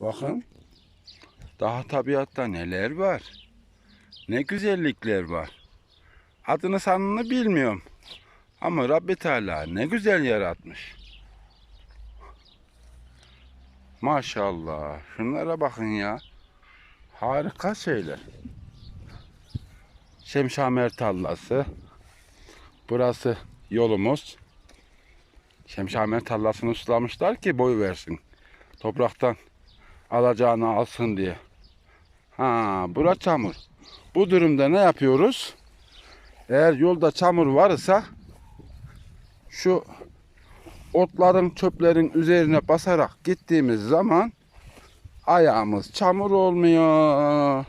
Bakın. Daha tabiatta neler var. Ne güzellikler var. Adını sanını bilmiyorum. Ama Rabbi Teala ne güzel yaratmış. Maşallah. Şunlara bakın ya. Harika şeyler. Şemşamer tarlası. Burası yolumuz. Şemşamer tarlasını sulamışlar ki boy versin. Topraktan alacağını alsın diye. Ha, bura çamur. Bu durumda ne yapıyoruz? Eğer yolda çamur varsa şu otların, çöplerin üzerine basarak gittiğimiz zaman ayağımız çamur olmuyor.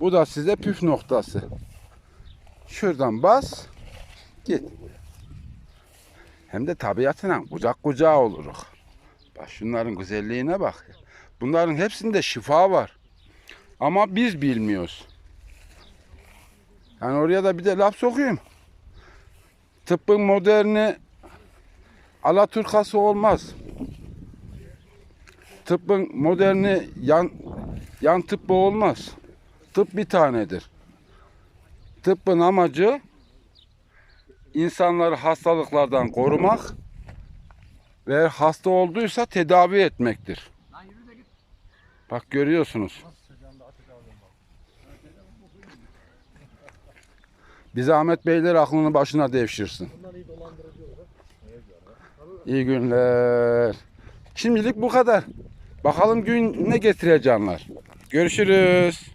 Bu da size püf noktası. Şuradan bas, git. Hem de tabiatına kucak kucağa oluruz. Bak şunların güzelliğine bak. Bunların hepsinde şifa var. Ama biz bilmiyoruz. Yani oraya da bir de laf sokayım. Tıbbın moderni Alaturkası olmaz. Tıbbın moderni yan yan tıbbı olmaz. Tıp bir tanedir. Tıbbın amacı insanları hastalıklardan korumak ve hasta olduysa tedavi etmektir. Bak görüyorsunuz. Bize Ahmet Beyler aklını başına devşirsin. İyi günler. Şimdilik bu kadar. Bakalım gün ne getirecekler. Görüşürüz.